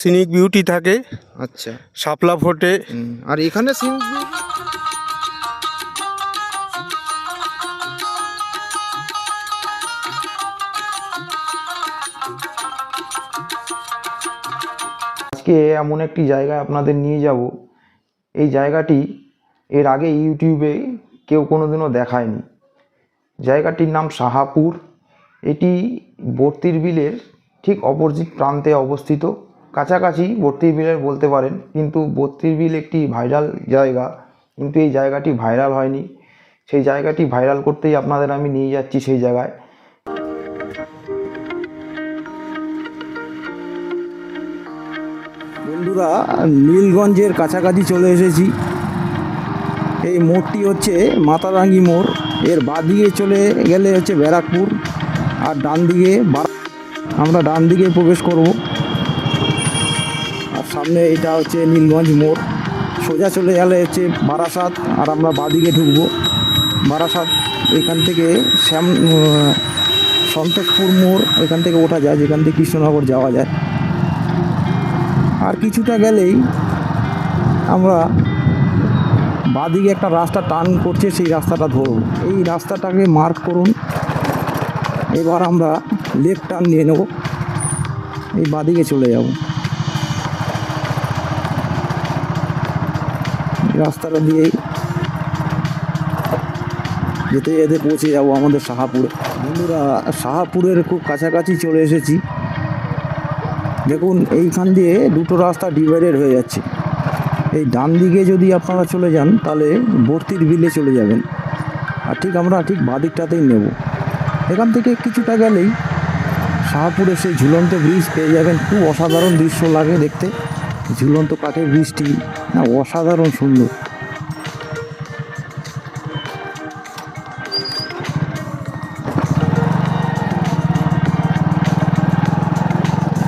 Scenic beauty থাকে আচ্ছা। শাপলা ফোটে। আর এখানে আজকে এমন একটি জায়গায় আপনাদের নিয়ে যাব। এই জায়গাটি এর আগে ইউটিউবে কেউ কোনোদিনও দেখায়নি। জায়গাটির নাম সাহাপুর এটি বর্তির বিলের ঠিক অপোজিট প্রান্তে অবস্থিত। কাছাকাছি বর্তির বিলের বলতে পারেন, কিন্তু বর্তির বিল একটি ভাইরাল জায়গা। কিন্তু এই জায়গাটি ভাইরাল হয়নি। সেই জায়গাটি ভাইরাল করতেই আপনাদের আমি নিয়ে যাচ্ছি সেই জায়গায়। বন্ধুরা, নীলগঞ্জের কাছাকাছি চলে এসেছি। এই মোড়টি হচ্ছে মাতারাঙ্গি মোড়। এর বাঁদিকে চলে গেলে হচ্ছে ব্যারাকপুর, আর ডান দিকে আমরা ডান দিকে প্রবেশ করব। সামনে এটা হচ্ছে নীলগঞ্জ মোড়। সোজা চলে গেলে হচ্ছে বারাসাত, আর আমরা বাঁদিকে ঢুকবো। বারাসাত, এখান থেকে শ্যাম সন্তোষপুর মোড়, এখান থেকে ওঠা যায়, যেখান থেকে কৃষ্ণনগর যাওয়া যায়। আর কিছুটা গেলেই আমরা বাদিকে একটা রাস্তা টার্ন করছে, সেই রাস্তাটা ধরব। এই রাস্তাটাকে মার্ক করুন। এবার আমরা লেফট টার্ন নিয়ে নেব। এই বাদিকে চলে যাব। রাস্তাটা দিয়েই যেতে যেতে পৌঁছে যাব আমাদের শাহাপুরে। বন্ধুরা, শাহাপুরের খুব কাছাকাছি চলে এসেছি। দেখুন, এইখান দিয়ে দুটো রাস্তা ডিভাইডেড হয়ে যাচ্ছে। এই ডান দিকে যদি আপনারা চলে যান, তাহলে ভর্তির বিলে চলে যাবেন। আর ঠিক আমরা ঠিক বাদিকটাতেই নেব। এখান থেকে কিছুটা গেলেই শাহপুরে সেই ঝুলন্ত ব্রিজ পেয়ে যাবেন। খুব অসাধারণ দৃশ্য লাগে দেখতে। ঝুলন্ত কাঠের বৃষ্টি, না অসাধারণ সুন্দর।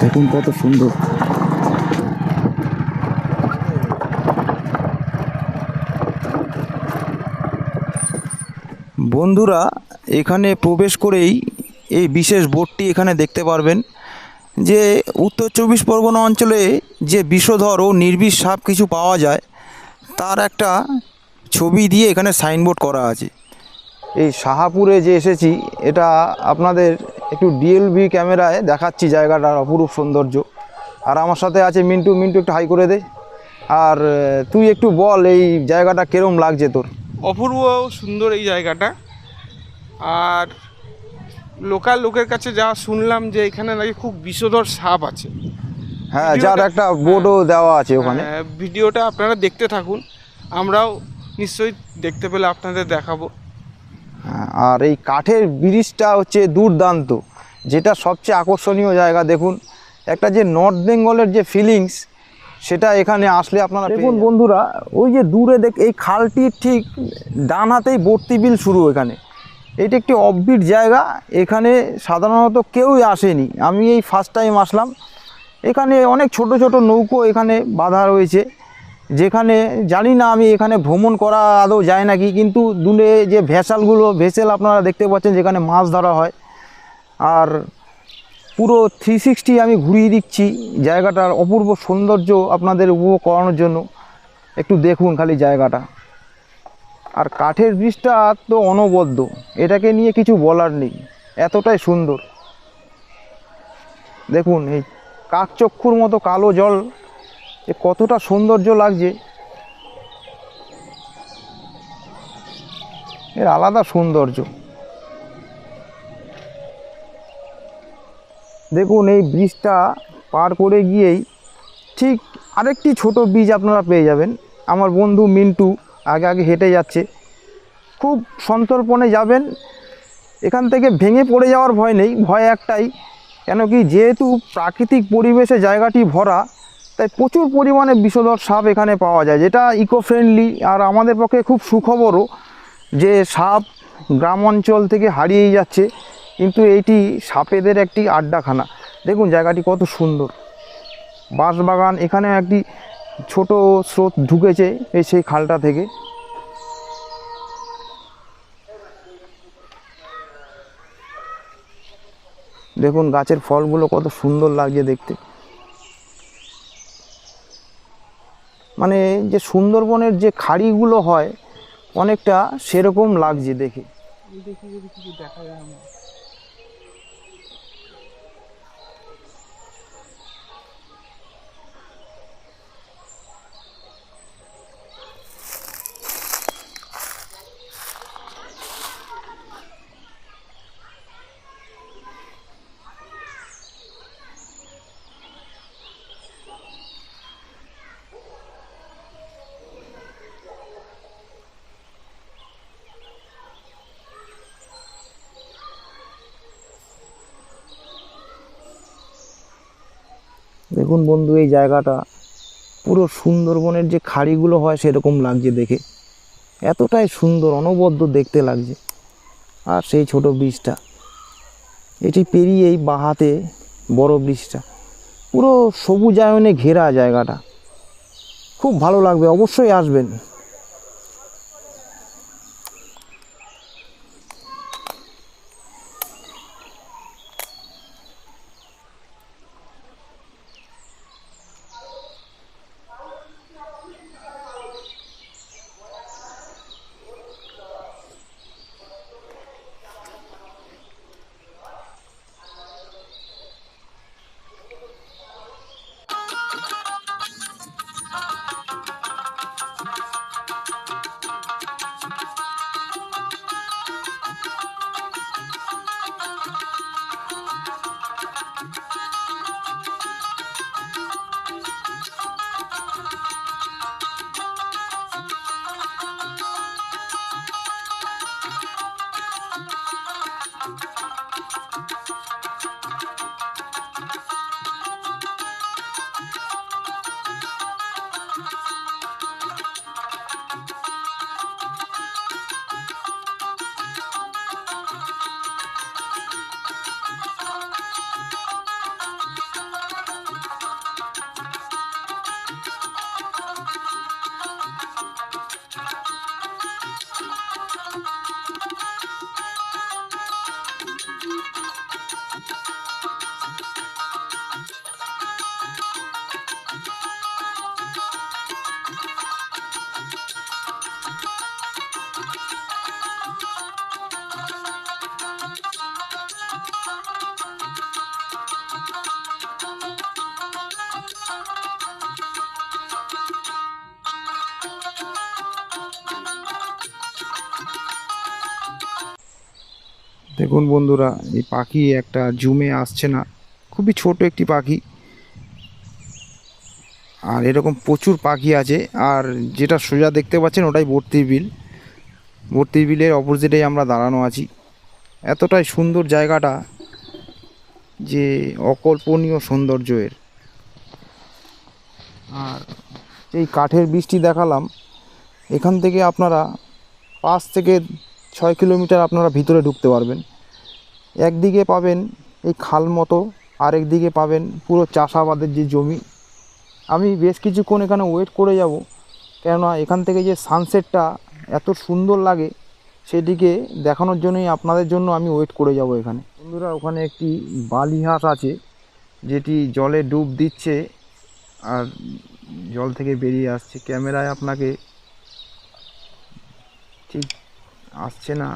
দেখুন কত সুন্দর। বন্ধুরা, এখানে প্রবেশ করেই এই বিশেষ বোর্ডটি এখানে দেখতে পারবেন। যে উত্তর চব্বিশ পরগনা অঞ্চলে যে বিষধর ও নির্বিষ সাপ কিছু পাওয়া যায়, তার একটা ছবি দিয়ে এখানে সাইনবোর্ড করা আছে। এই শাহাপুরে যে এসেছি, এটা আপনাদের একটু ডিএলবি ক্যামেরায় দেখাচ্ছি জায়গাটার অপরূপ সৌন্দর্য। আর আমার সাথে আছে মিন্টু। মিন্টু, একটু হাই করে দে। আর তুই একটু বল, এই জায়গাটা কিরম লাগছে তোর? অপূর্ব সুন্দর এই জায়গাটা। আর লোকাল লোকের কাছে যা শুনলাম যে এখানে নাকি খুব বিষধর সাপ আছে। হ্যাঁ যার একটা বোর্ডও দেওয়া আছে ওখানে। ভিডিওটা আপনারা দেখতে থাকুন আমরাও নিশ্চয়ই দেখতে পেলে আপনাদের দেখাবো। হ্যাঁ, আর এই কাঠের ব্রিজটা হচ্ছে দুর্দান্ত যেটা সবচেয়ে আকর্ষণীয় জায়গা দেখুন। একটা যে নর্থ বেঙ্গলের যে ফিলিংস সেটা এখানে আসলে আপনারা দেখুন বন্ধুরা ওই যে দূরে দেখ এই খালটির ঠিক ডান হাতেই বর্তি বিল শুরু এখানে। এটা একটি অফবিট জায়গা। এখানে সাধারণত কেউই আসেনি। আমি এই ফার্স্ট টাইম আসলাম। এখানে অনেক ছোট ছোট নৌকো এখানে বাঁধা রয়েছে। যেখানে জানি না আমি এখানে ভ্রমণ করা আদৌ যায় নাকি, কিন্তু দূরে যে ভেসালগুলো, ভেসেল আপনারা দেখতে পাচ্ছেন যেখানে মাছ ধরা হয়। আর পুরো থ্রি সিক্সটি আমি ঘুরিয়ে দিচ্ছি জায়গাটার অপূর্ব সৌন্দর্য আপনাদের উপভোগ করানোর জন্য। একটু দেখুন খালি জায়গাটা। আর কাঠের ব্রিজটা তো অনবদ্য, এটাকে নিয়ে কিছু বলার নেই, এতটাই সুন্দর। দেখুন, এই কাকচক্ষুর মতো কালো জল, যে কতটা সৌন্দর্য লাগছে। এর আলাদা সৌন্দর্য। দেখুন, এই ব্রিজটা পার করে গিয়েই ঠিক আরেকটি ছোট ব্রিজ আপনারা পেয়ে যাবেন। আমার বন্ধু মিন্টু আগে আগে হেঁটে যাচ্ছে। খুব সন্তর্পণে যাবেন। এখান থেকে ভেঙে পড়ে যাওয়ার ভয় নেই, ভয় একটাই কেন কি যেহেতু প্রাকৃতিক পরিবেশে জায়গাটি ভরা, তাই প্রচুর পরিমাণে বিষধর সাপ এখানে পাওয়া যায়, যেটা ইকো ফ্রেন্ডলি আর আমাদের পক্ষে খুব সুখবরও যে সাপ গ্রাম অঞ্চল থেকে হারিয়েই যাচ্ছে, কিন্তু এইটি সাপেদের একটি আড্ডাখানা। দেখুন জায়গাটি কত সুন্দর। বাঁশবাগান এখানে একটি ছোট স্রোত ঢুকেছে এই সেই খালটা থেকে। দেখুন গাছের ফলগুলো কত সুন্দর লাগছে দেখতে। মানে যে সুন্দরবনের যে খাড়িগুলো হয়, অনেকটা সেরকম লাগছে দেখে। দেখি যায় দেখুন বন্ধু, এই জায়গাটা পুরো সুন্দরবনের যে খাড়িগুলো হয় সেরকম লাগছে দেখে। এতটাই সুন্দর, অনবদ্য দেখতে লাগছে। আর সেই ছোট ব্রিজটা, এটি পেরিয়েই বাহাতে বড় ব্রিজটা। পুরো সবুজায়নে ঘেরা জায়গাটা। খুব ভালো লাগবে, অবশ্যই আসবেন। দেখুন বন্ধুরা, এই পাখি একটা জুমে আসছে না। খুবই ছোট একটি পাখি। আর এরকম প্রচুর পাখি আছে, আর যেটা সোজা দেখতে পাচ্ছেন ওটাই বর্তির বিল। বর্তির বিলের অপোজিটেই আমরা দাঁড়ানো আছি। এতটাই সুন্দর জায়গাটা যে অকল্পনীয় সৌন্দর্য এর। আর এই কাঠের বৃষ্টি দেখালাম। এখান থেকে আপনারা পাঁচ থেকে ছয় কিলোমিটার আপনারা ভিতরে ঢুকতে পারবেন। একদিকে পাবেন এই খাল মতো আরেক দিকে পাবেন পুরো চাষাবাদের যে জমি। আমি বেশ কিছুক্ষণ এখানে ওয়েট করে যাব, কেননা এখান থেকে যে সানসেটটা এত সুন্দর লাগে সেটিকে দেখানোর জন্যই আপনাদের জন্য আমি ওয়েট করে যাব এখানে। বন্ধুরা, ওখানে একটি বালিহাঁস আছে, যেটি জলে ডুব দিচ্ছে, আর জল থেকে বেরিয়ে আসছে। ক্যামেরায় আপনাকে ঠিক আসছে না।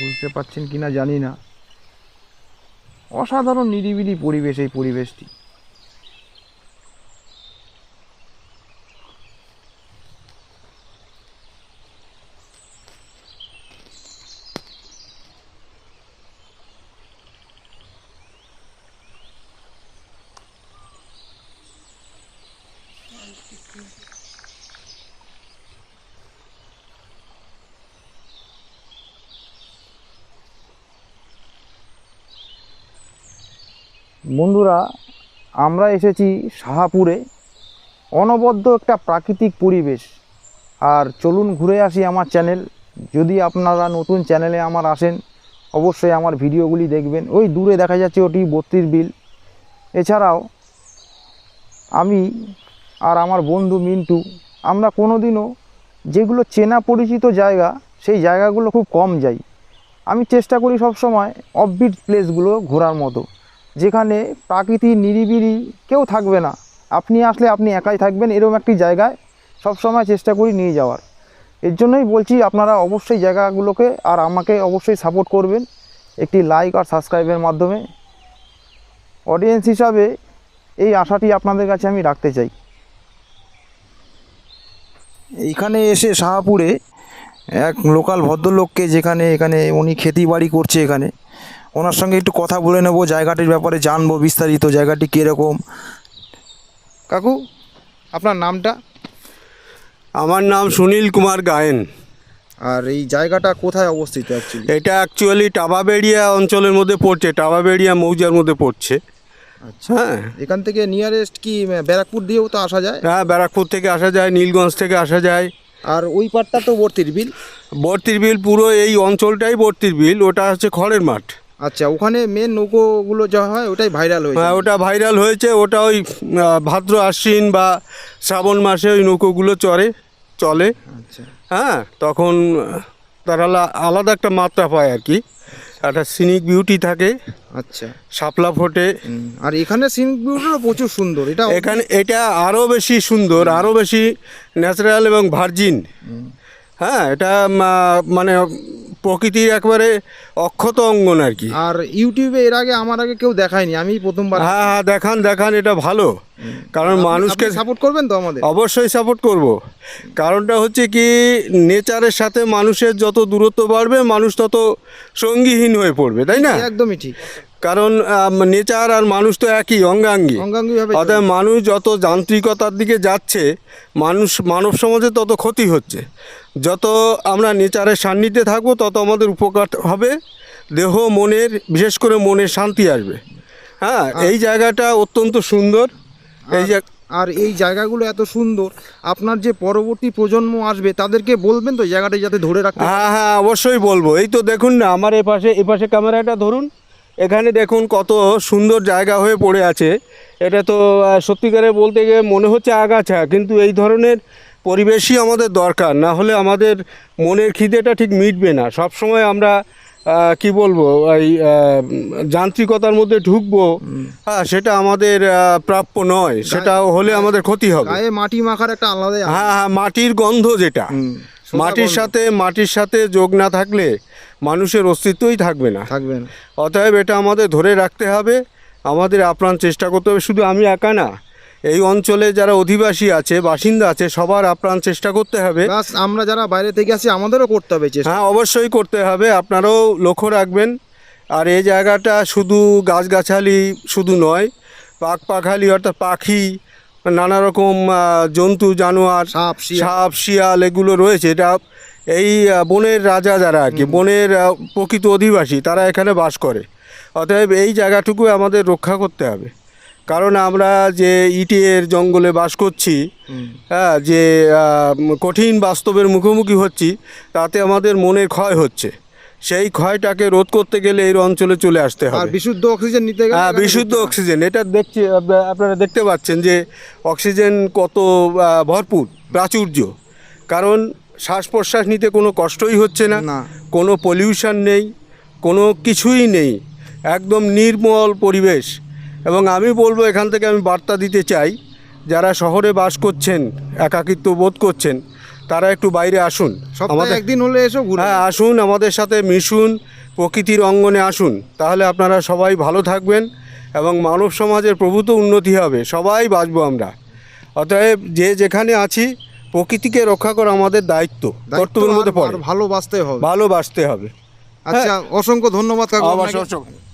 বুঝতে পারছেন কি না জানি না। অসাধারণ নিরিবিলি পরিবেশ এই পরিবেশটি। বন্ধুরা, আমরা এসেছি শাহাপুরে। অনবদ্য একটা প্রাকৃতিক পরিবেশ। আর চলুন ঘুরে আসি আমার চ্যানেল। যদি আপনারা নতুন চ্যানেলে আমার আসেন, অবশ্যই আমার ভিডিওগুলি দেখবেন। ওই দূরে দেখা যাচ্ছে ওটি বত্রিশ বিল। এছাড়াও, আমি আর আমার বন্ধু মিন্টু, আমরা কোনোদিনও যেগুলো চেনা পরিচিত জায়গা, সেই জায়গাগুলো খুব কম যাই। আমি চেষ্টা করি সব সময় অফবিট প্লেসগুলো ঘোরার মতো। যেখানে প্রাকৃতিক নিরিবিলি কেউ থাকবে না। আপনি আসলে আপনি একাই থাকবেন এরকম একটি জায়গায় সব সময় চেষ্টা করি নিয়ে যাওয়ার। এর জন্যই বলছি আপনারা অবশ্যই জায়গাগুলোকে আর আমাকে অবশ্যই সাপোর্ট করবেন। একটি লাইক আর সাবস্ক্রাইবের মাধ্যমে। অডিয়েন্স হিসাবে এই আশাটি আপনাদের কাছে আমি রাখতে চাই। এইখানে এসে শাহাপুরে এক লোকাল ভদ্রলোককে যেখানে এখানে উনি খেতি বাড়ি করছে এখানে। ওনার সঙ্গে একটু কথা বলে নেব জায়গাটির ব্যাপারে জানব বিস্তারিত জায়গাটি কীরকম। কাকু আপনার নামটা? আমার নাম সুনীল কুমার গায়েন। আর এই জায়গাটা কোথায় অবস্থিত অ্যাকচুয়ালি এটা অ্যাকচুয়ালি টাবাবেড়িয়া অঞ্চলের মধ্যে পড়ছে টাবাবেড়িয়া মৌজার মধ্যে পড়ছে। আচ্ছা হ্যাঁ। এখান থেকে নিয়ারেস্ট কি ব্যারাকপুর দিয়েও তো আসা যায়? হ্যাঁ ব্যারাকপুর থেকে আসা যায় নীলগঞ্জ থেকে আসা যায়। আর ওই পাটটা তো বর্তির বিল? বর্তির বিল পুরো এই অঞ্চলটাই বর্তির বিল ওটা হচ্ছে খড়ের মাঠ। আচ্ছা ওখানে মেন নৌকোগুলো যা হয় ওটাই ভাইরাল হয়েছে। হ্যাঁ ওটা ভাইরাল হয়েছে ওটা ওই ভাদ্র আশ্বিন বা শ্রাবণ মাসে ওই নৌকোগুলো চড়ে চলে। আচ্ছা। হ্যাঁ তখন তারা আলা- আলাদা একটা মাত্রা পায় আর কি। একটা সিনিক বিউটি থাকে আচ্ছা। শাপলা ফোটে। আর এখানে সিন ভিউটাও প্রচুর সুন্দর এটা এখানে এটা আরও বেশি সুন্দর আরও বেশি ন্যাচারাল এবং ভার্জিন হ্যাঁ এটা মানে প্রকৃতির একবারে অক্ষত অঙ্গন আর কি। আর ইউটিউবে এর আগে আমার আগে কেউ দেখায়নি আমি প্রথমবার। হ্যাঁ হ্যাঁ দেখান দেখান এটা ভালো। কারণ মানুষকে সাপোর্ট করবেন তো আমাদের? অবশ্যই সাপোর্ট করব। কারণটা হচ্ছে কি নেচারের সাথে মানুষের যত দূরত্ব বাড়বে মানুষ তত সঙ্গীহীন হয়ে পড়বে তাই না? একদমই ঠিক। কারণ নেচার আর মানুষ তো একই অঙ্গাঙ্গী। অতএব মানুষ যত যান্ত্রিকতার দিকে যাচ্ছে মানুষ মানব সমাজে তত ক্ষতি হচ্ছে। যত আমরা নেচারের সান্নিধ্যে থাকব তত আমাদের উপকার হবে। দেহ মনের বিশেষ করে মনের শান্তি আসবে। হ্যাঁ এই জায়গাটা অত্যন্ত সুন্দর। এই যে আর এই জায়গাগুলো এত সুন্দর আপনার যে পরবর্তী প্রজন্ম আসবে তাদেরকে বলবেন তো জায়গাটা যাতে ধরে রাখতে হ্যাঁ হ্যাঁ অবশ্যই বলব। এই তো দেখুন না আমার এপাশে এপাশে ক্যামেরাটা ধরুন। এখানে দেখুন কত সুন্দর জায়গা হয়ে পড়ে আছে। এটা তো সত্যিকারে বলতে গিয়ে মনে হচ্ছে আগাছা কিন্তু এই ধরনের পরিবেশই আমাদের দরকার। না হলে আমাদের মনের খিদেটা ঠিক মিটবে না। সব সময় আমরা কি বলব এই যান্ত্রিকতার মধ্যে ঢুকবো হ্যাঁ সেটা আমাদের প্রাপ্য নয়। সেটা হলে আমাদের ক্ষতি হবে। মাটি মাখার একটা আলাদা। হ্যাঁ হ্যাঁ মাটির গন্ধ যেটা। মাটির সাথে মাটির সাথে যোগ না থাকলে মানুষের অস্তিত্বই থাকবে না। থাকবে না। অতএব এটা আমাদের ধরে রাখতে হবে আমাদের আপ্রাণ চেষ্টা করতে হবে শুধু আমি একা না এই অঞ্চলে যারা অধিবাসী আছে বাসিন্দা আছে সবার আপ্রাণ চেষ্টা করতে হবে। আমরা যারা বাইরে থেকে আসি আমাদেরও করতে হবে হ্যাঁ অবশ্যই করতে হবে আপনারাও লক্ষ্য রাখবেন। আর এই জায়গাটা শুধু গাছগাছালি শুধু নয় পাক পাখালি অর্থাৎ পাখি নানা রকম জন্তু জানোয়ার সাপ। সাপ শিয়াল এগুলো রয়েছে। এটা এই বনের রাজা যারা আর কি বনের প্রকৃত অধিবাসী তারা এখানে বাস করে। অতএব এই জায়গাটুকু আমাদের রক্ষা করতে হবে। কারণ আমরা যে ইটের জঙ্গলে বাস করছি হ্যাঁ যে কঠিন বাস্তবের মুখোমুখি হচ্ছি তাতে আমাদের মনের ক্ষয় হচ্ছে। সেই ক্ষয়টাকে রোধ করতে গেলে এই অঞ্চলে চলে আসতে আর হবে। বিশুদ্ধ অক্সিজেন নিতে গেলে হ্যাঁ বিশুদ্ধ অক্সিজেন। এটা দেখছি আপনারা দেখতে পাচ্ছেন যে অক্সিজেন কত ভরপুর প্রাচুর্য। কারণ শ্বাস প্রশ্বাস নিতে কোনো কষ্টই হচ্ছে না। কোনো পলিউশন নেই কোনো কিছুই নেই। একদম নির্মল পরিবেশ। এবং আমি বলব এখান থেকে আমি বার্তা দিতে চাই যারা শহরে বাস করছেন একাকিত্ব বোধ করছেন তারা একটু বাইরে আসুন। আমাদের একদিন হলে এসো হ্যাঁ আসুন আমাদের সাথে মিশুন প্রকৃতির অঙ্গনে আসুন। তাহলে আপনারা সবাই ভালো থাকবেন এবং মানব সমাজের প্রভূত উন্নতি হবে। সবাই বাঁচবো আমরা। অতএব যে যেখানে আছি প্রকৃতিকে রক্ষা করা আমাদের দায়িত্ব কর্তব্যের মধ্যে পড়ে। ভালোবাসতে হবে। ভালোবাসতে হবে। আচ্ছা অসংখ্য ধন্যবাদ কাকু।